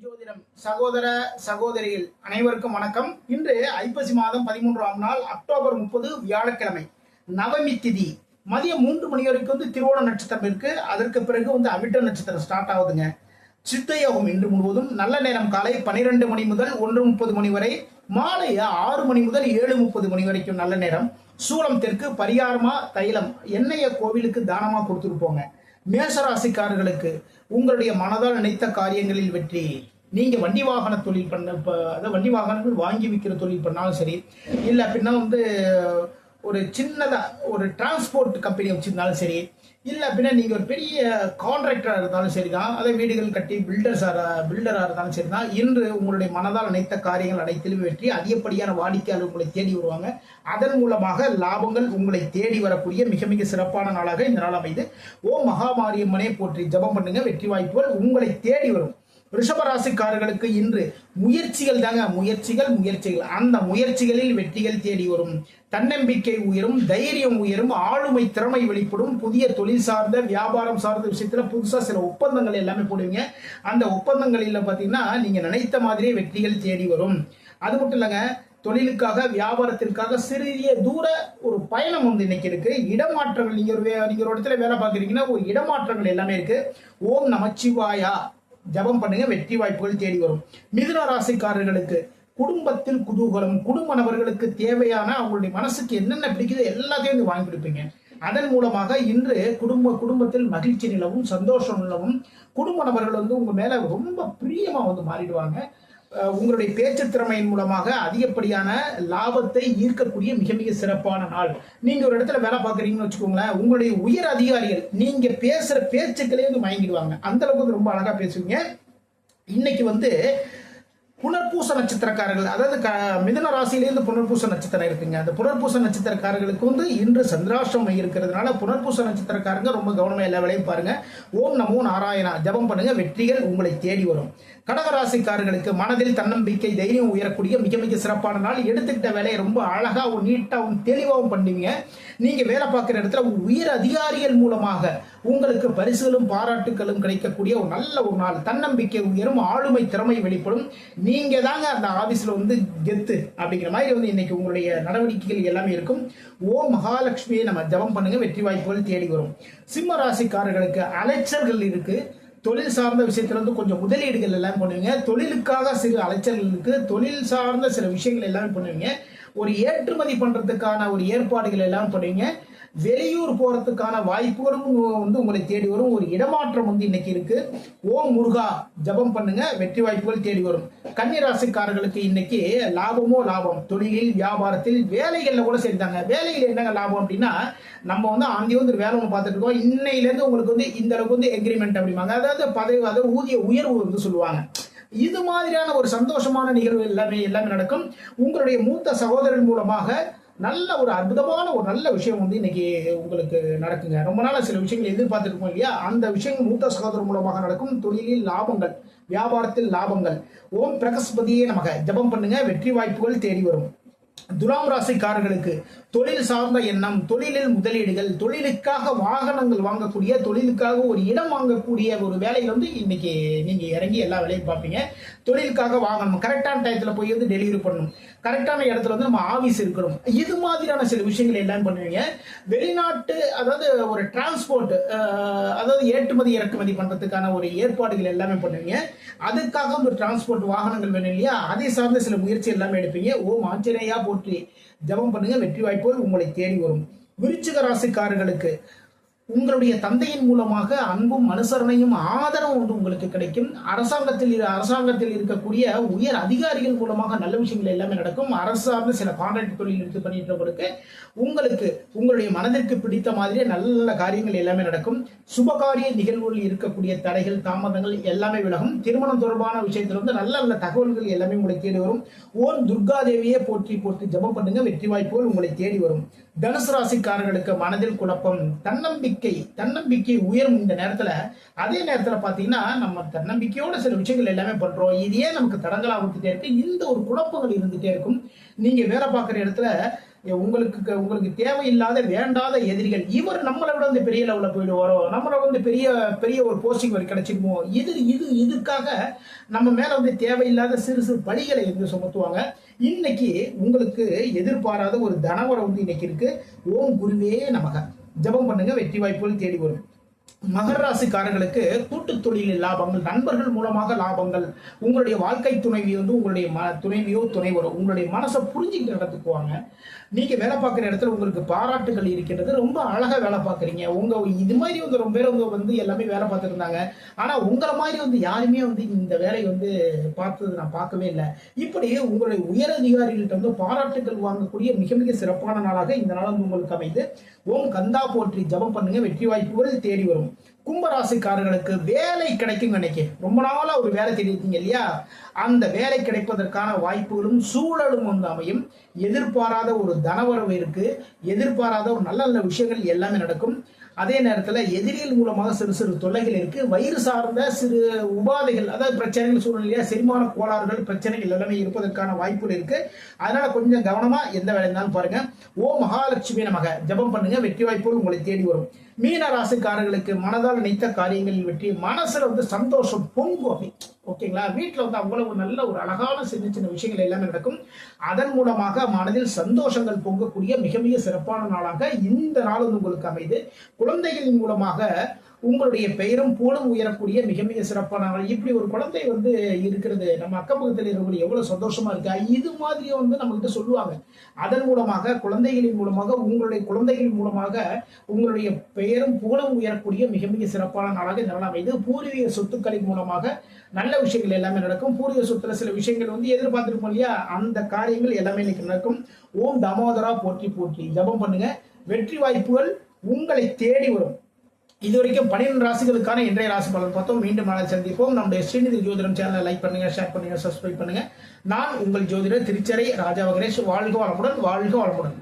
ஜோதிடம் சகோதர சகோதரிகள் அனைவருக்கும் வணக்கம். இன்று ஐப்பசி மாதம் பதிமூன்றாம் நாள் அக்டோபர் முப்பது வியாழக்கிழமை நவமி திதி. மதியம் மூன்று மணி வரைக்கும் வந்து திருவோண நட்சத்திரம் இருக்கு. அதற்கு பிறகு வந்து அவிட்ட நட்சத்திரம் ஸ்டார்ட் ஆகுதுங்க. சித்தயோகம் இன்று முழுவதும் நல்ல நேரம் காலை பனிரெண்டு மணி முதல் ஒன்று முப்பது மணி வரை மாலை ஆறு மணி முதல் ஏழு முப்பது மணி வரைக்கும் நல்ல நேரம். சூளம் தெற்கு பரிகாரமா தைலம் எண்ணெய கோவிலுக்கு தானமா கொடுத்துட்டு போங்க. மேசராசிக்காரர்களுக்கு உங்களுடைய மனதால் நினைத்த காரியங்களில் வெற்றி. நீங்க வண்டி வாகன தொழில் பண்ண இப்போ அதாவது வண்டி வாகனங்கள் வாங்கி விற்கிற தொழில் பண்ணாலும் சரி இல்லை அப்படின்னா வந்து ஒரு சின்னதாக ஒரு டிரான்ஸ்போர்ட் கம்பெனி வச்சுருந்தாலும் சரி இல்லை அப்படின்னா நீங்கள் ஒரு பெரிய கான்ட்ராக்டராக இருந்தாலும் சரி தான் அதை வீடுகள் கட்டி பில்டர்ஸாக பில்டராக இருந்தாலும் சரி தான் இன்று உங்களுடைய மனதால் நினைத்த காரியங்கள் அனைத்திலும் வெற்றி அதிகப்படியான வாடிக்கையாளர் உங்களை தேடி வருவாங்க. அதன் மூலமாக லாபங்கள் உங்களை தேடி வரக்கூடிய மிக மிக சிறப்பான நாளாக இந்த நாள் அமைது. ஓ மகாமாரியம்மனே போற்றி ஜெபம் பண்ணுங்க வெற்றி வாய்ப்புகள் உங்களை தேடி வரும். ரிஷபராசிக்காரர்களுக்கு இன்று முயற்சிகள் தாங்க முயற்சிகள் முயற்சிகள். அந்த முயற்சிகளில் வெற்றிகள் தேடி வரும். தன்னம்பிக்கை உயரும் தைரியம் உயரும் ஆளுமை திறமை வெளிப்படும். புதிய தொழில் சார்ந்த வியாபாரம் சார்ந்த விஷயத்துல புதுசா சில ஒப்பந்தங்கள் எல்லாமே போடுவீங்க. அந்த ஒப்பந்தங்களில் பார்த்தீங்கன்னா நீங்க நினைத்த மாதிரியே வெற்றிகள் தேடி வரும். அது மட்டும் இல்லைங்க தொழிலுக்காக வியாபாரத்திற்காக சிறிய தூர ஒரு பயணம் வந்து இன்னைக்கு இருக்கு. இடமாற்றங்கள் நீங்க ஒரு நீங்க ஒரு இடத்துல வேலை பார்க்குறீங்கன்னா ஒரு இடமாற்றங்கள் எல்லாமே இருக்கு. ஓம் நமச்சிவாயா. ஜெபம் பண்ணுங்க வெற்றி வாய்ப்புகள் தேடி வரும். மிதுன ராசிக்காரர்களுக்கு குடும்பத்தில் குதூகலம் குடும்ப நபர்களுக்கு தேவையான அவங்களுடைய மனசுக்கு என்னென்ன பிடிக்குதோ எல்லாத்தையும் வந்து வாங்கி கொடுப்பீங்க. அதன் மூலமாக இன்று குடும்ப குடும்பத்தில் மகிழ்ச்சி நிலவும் சந்தோஷம் நிலவும் குடும்ப நபர்கள் வந்து உங்க மேல ரொம்ப பிரியமா வந்து மாறிடுவாங்க. உங்களுடைய பேச்சு திறமையின் மூலமாக அதிகப்படியான லாபத்தை ஈர்க்கக்கூடிய மிக மிக சிறப்பான நாள். நீங்க ஒரு இடத்துல வேலை பார்க்குறீங்கன்னு வச்சுக்கோங்களேன் உங்களுடைய உயர் அதிகாரிகள் நீங்க பேசுற பேச்சுக்களே வந்து மயங்கிடுவாங்க. அந்த அளவுக்கு வந்து ரொம்ப அழகா பேசுவீங்க. இன்னைக்கு வந்து புனர்பூச நட்சத்திரக்காரர்கள் அதாவது க மிதன ராசியிலேருந்து புனர்பூச நட்சத்திரம் இருக்குங்க. அந்த புனர்பூச நட்சத்திரக்காரர்களுக்கு வந்து இன்று சந்திராஷ்டமம் இருக்கிறதுனால புனர்பூச நட்சத்திரக்காரங்க ரொம்ப கவனமாக எல்லா வேலையும் பாருங்க. ஓம் நமோ நாராயணா ஜபம் பண்ணுங்க வெற்றிகள் உங்களை தேடி வரும். கடகராசிக்காரர்களுக்கு மனதில் தன்னம்பிக்கை தைரியம் உயரக்கூடிய மிக மிக சிறப்பான நாள். எடுத்துக்கிட்ட வேலையை ரொம்ப அழகாகவும் நீட்டாகவும் தெளிவாகவும் பண்ணுவீங்க. நீங்கள் வேலை பார்க்குற இடத்துல உயர் அதிகாரிகள் மூலமாக உங்களுக்கு பரிசுகளும் பாராட்டுகளும் கிடைக்கக்கூடிய ஒரு நல்ல ஒரு நாள். தன்னம்பிக்கை உயரும் ஆளுமை திறமை வெளிப்படும். நீங்க தாங்க அந்த ஆபீஸ்ல வந்து கெத்து அப்படிங்கிற மாதிரி வந்து இன்னைக்கு உங்களுடைய நடவடிக்கைகள் எல்லாமே இருக்கும். ஓ மகாலட்சுமியை நம்ம ஜெபம் பண்ணுங்க வெற்றி வாய்ப்புகள் தேடி வரும். சிம்ம ராசிக்காரர்களுக்கு அலைச்சல்கள் இருக்கு. தொழில் சார்ந்த விஷயத்துல வந்து கொஞ்சம் முதலீடுகள் எல்லாம் பண்ணுவீங்க. தொழிலுக்காக சிறு அலைச்சல்கள் இருக்கு. தொழில் சார்ந்த சில விஷயங்கள் எல்லாமே பண்ணுவீங்க. ஒரு ஏற்றுமதி பண்றதுக்கான ஒரு ஏற்பாடுகள் எல்லாம் பண்ணுவீங்க. வெளியூர் போறதுக்கான வாய்ப்புகளும் வந்து உங்களை தேடி வரும். ஒரு இடமாற்றம் வந்து இன்னைக்கு இருக்கு. ஓம் முருகா ஜெபம் பண்ணுங்க. வெற்றி வாய்ப்புகள் தேடி வரும். கன்னிராசிக்காரர்களுக்கு இன்னைக்கு லாபமோ லாபம். தொழிலில் வியாபாரத்தில் வேலைகள்ல கூட சரிதாங்க வேலையில் என்னங்க லாபம் அப்படின்னா நம்ம வந்து ஆந்தி வந்து வேலை ஒன்று பார்த்துட்டு இருக்கோம். இன்னையில இருந்து உங்களுக்கு வந்து இந்த அளவுக்கு வந்து எக்ரிமெண்ட் அப்படிம்பாங்க. அதாவது பதவி அதாவது ஊதிய உயர்வு வந்து சொல்லுவாங்க. இது மாதிரியான ஒரு சந்தோஷமான நிகழ்வு எல்லாமே எல்லாமே நடக்கும். உங்களுடைய மூத்த சகோதரன் மூலமாக நல்ல ஒரு அற்புதமான ஒரு நல்ல விஷயம் வந்து இன்னைக்கு உங்களுக்கு நடக்குங்க. ரொம்ப நாளாக சில விஷயங்கள் எதிர்பார்த்துருக்கோம் இல்லையா? அந்த விஷயங்கள் மூத்த சகோதரன் மூலமாக நடக்கும். தொழிலில் லாபங்கள் வியாபாரத்தில் லாபங்கள். ஓம் பிரகஸ்பதியே நமக. ஜெபம் பண்ணுங்க வெற்றி வாய்ப்புகள் தேடி வரும். துலாம் ராசிக்காரர்களுக்கு தொழில் சார்ந்த எண்ணம் தொழிலில் முதலீடுகள் தொழிலுக்காக வாகனங்கள் வாங்கக்கூடிய தொழிலுக்காக ஒரு இடம் வாங்கக்கூடிய ஒரு வேலையில வந்து இன்னைக்கு நீங்க இறங்கி எல்லா வேலையும் பார்ப்பீங்க. தொழிலுக்காக வாங்கணும் கரெக்டான டயத்துல போய் வந்து டெலிவரி பண்ணணும். கரெக்டான இடத்துல வந்து நம்ம ஆபீஸ் இருக்கணும். இது மாதிரியான சில விஷயங்கள் எல்லாம் பண்ணுவீங்க. வெளிநாட்டு அதாவது ஒரு டிரான்ஸ்போர்ட் அதாவது ஏற்றுமதி இறக்குமதி பண்றதுக்கான ஒரு ஏற்பாடுகள் எல்லாமே பண்ணுவீங்க. அதுக்காக ஒரு டிரான்ஸ்போர்ட் வாகனங்கள் வேணும் இல்லையா? அதை சார்ந்த சில முயற்சி எல்லாமே எடுப்பீங்க. ஓம் ஆஞ்சநேயா போற்றி. ஜெபம் பண்ணுங்க வெற்றி வாய்ப்புகள் உங்களை தேடி வரும். விருச்சிக ராசிக்காரர்களுக்கு உங்களுடைய தந்தையின் மூலமாக அன்பும் அனுசரணையும் ஆதரவும் வந்து உங்களுக்கு கிடைக்கும். அரசாங்கத்தில் அரசாங்கத்தில் இருக்கக்கூடிய உயர் அதிகாரிகள் மூலமாக நல்ல விஷயங்கள் எல்லாமே நடக்கும். அரசார்ந்த சில கான்ட்ராக்ட் தொழில் எடுத்து பண்ணிட்டவங்களுக்கு உங்களுக்கு உங்களுடைய மனதிற்கு பிடித்த மாதிரியே நல்ல காரியங்கள் எல்லாமே நடக்கும். சுபகாரிய நிகழ்வுகளில் இருக்கக்கூடிய தடைகள் தாமதங்கள் எல்லாமே விலகும். திருமணம் தொடர்பான விஷயத்தில் வந்து நல்ல நல்ல தகவல்கள் எல்லாமே உங்களை தேடி வரும். ஓம் துர்கா தேவியே போற்றி போற்றி ஜெபம் பண்ணுங்க. வெற்றி வாய்ப்புகள் உங்களை தேடி வரும். தனுசு ராசிக்காரர்களுக்கு மனதில் குழப்பம் தன்னம்பிக்கை தன்னம்பிக்கை உயரும் இந்த நேரத்துல. அதே நேரத்துல பாத்தீங்கன்னா நம்ம தன்னம்பிக்கையோட சில விஷயங்கள் எல்லாமே பண்றோம். இது ஏன் நமக்கு தடங்களா வந்துட்டே இருக்கு. இந்த ஒரு குழப்பங்கள் இருந்துட்டே இருக்கும். நீங்க வேலை பார்க்குற இடத்துல உங்களுக்கு உங்களுக்கு தேவையில்லாத வேண்டாத எதிரிகள் இவர் நம்மளை விட வந்து பெரிய லெவலில் போயிடுவாரோ? நம்மளை வந்து பெரிய பெரிய ஒரு போஸ்டிங் வரை கிடைச்சிருமோ? இது இது இதுக்காக நம்ம மேலே வந்து தேவையில்லாத சிறு சிறு பலிகளை வந்து சுமத்துவாங்க. இன்னைக்கு உங்களுக்கு எதிர்பாராத ஒரு தனவரம் வந்து இன்னைக்கு இருக்கு. ஓம் குருவே நமக. ஜபம் பண்ணுங்க வெற்றி வாய்ப்புகள் தேடி வரும் மகர ராசிக்காரர்களுக்கு கூட்டு தொழிலில் லாபங்கள் நண்பர்கள் மூலமாக லாபங்கள். உங்களுடைய வாழ்க்கை துணைவி வந்து உங்களுடைய ம துணைவியோ துணைவரோ உங்களுடைய மனசை புரிஞ்சுக்கிட்டு நடத்துக்குவாங்க நீங்கள் வேலை பார்க்குற இடத்துல உங்களுக்கு பாராட்டுகள் இருக்கின்றது. ரொம்ப அழகாக வேலை பார்க்குறீங்க. உங்கள் இது மாதிரி வந்து ரொம்ப பேர் வந்து எல்லாமே வேலை பார்த்துருந்தாங்க. ஆனால் உங்களை மாதிரி வந்து யாருமே வந்து இந்த வேலையை வந்து பார்த்தது நான் பார்க்கவே இல்லை. இப்படி உங்களுடைய உயர் அதிகாரிகள்ட்ட வந்து பாராட்டுகள் வாங்கக்கூடிய மிக மிக சிறப்பான நாளாக இந்த நாள் வந்து உங்களுக்கு அமைந்து ஓம் கந்தா போற்றி. ஜபம் பண்ணுங்க. வெற்றி வாய்ப்புகள் தேடி வரும். கும்பராசிக்காரர்களுக்கு வேலை கிடைக்கும் நினைக்க ரொம்ப நாளாக ஒரு வேலை தெரிவித்தீங்க இல்லையா? அந்த வேலை கிடைப்பதற்கான வாய்ப்புகளும் சூழலும் வந்து அமையும். எதிர்பாராத ஒரு தனவரவு இருக்கு. எதிர்பாராத ஒரு நல்ல நல்ல விஷயங்கள் எல்லாமே நடக்கும். அதே நேரத்தில் எதிரிகள் மூலமாக சிறு சிறு தொல்லைகள் இருக்கு. வயிறு சார்ந்த சிறு உபாதைகள் அதாவது பிரச்சனைகள் சூழ்நிலையா செரிமான கோளாறுகள் பிரச்சனைகள் எல்லாமே இருப்பதற்கான வாய்ப்புகள் இருக்கு. அதனால கொஞ்சம் கவனமா எந்த வேலை இருந்தாலும் பாருங்க. ஓ மகாலட்சுமி நமக. ஜபம் பண்ணுங்க. வெற்றி வாய்ப்புகள் உங்களை தேடி வரும். மீன ராசிக்காரர்களுக்கு மனதால் நினைத்த காரியங்களில் வெற்றி மனசுல வந்து சந்தோஷம் பொங்கும் அப்படி. ஓகேங்களா வீட்டில் வந்து அவ்வளவு நல்ல ஒரு அழகான சின்ன சின்ன விஷயங்கள் எல்லாமே நடக்கும். அதன் மூலமாக மனதில் சந்தோஷங்கள் பொங்கக்கூடிய மிக மிக சிறப்பான நாளாக இந்த நாள் வந்து உங்களுக்கு அமைது குழந்தைகளின் மூலமாக உங்களுடைய பெயரும் புகழும் உயரக்கூடிய மிக மிக சிறப்பான இப்படி ஒரு குழந்தை வந்து இருக்கிறது நம்ம அக்கம் பக்கத்தில் இருக்கக்கூடிய எவ்வளவு சந்தோஷமா இருக்கா. இது மாதிரி வந்து நம்ம கிட்ட சொல்லுவாங்க. அதன் மூலமாக குழந்தைகளின் மூலமாக உங்களுடைய குழந்தைகளின் மூலமாக உங்களுடைய பெயரும் புகழும் உயரக்கூடிய மிக மிக சிறப்பான நாளாக இந்த நாள் அமைது. பூர்வீக சொத்துக்களின் மூலமாக நல்ல விஷயங்கள் எல்லாமே நடக்கும். பூர்வீக சொத்துல சில விஷயங்கள் வந்து எதிர்பார்த்திருப்போம் இல்லையா? அந்த காரியங்கள் எல்லாமே இன்னைக்கு நடக்கும். ஓம் தாமோதரா போற்றி போற்றி. ஜபம் பண்ணுங்க. வெற்றி வாய்ப்புகள் உங்களை தேடி வரும். இது வரைக்கும் பன்னிரெண்டு ராசிகளுக்கான இன்றைய ராசி பலன் பார்த்தோம். மீண்டும் நாளை சந்திப்போம். நம்முடைய ஸ்ரீநிதி ஜோதிடம் சேனலை லைக் பண்ணுங்க ஷேர் பண்ணுங்க சப்ஸ்கிரைப் பண்ணுங்க. நான் உங்கள் ஜோதிடர் திருச்சரை ராஜா வகரேஷ் வாழ்க வளமுடன் வாழ்க வளமுடன்.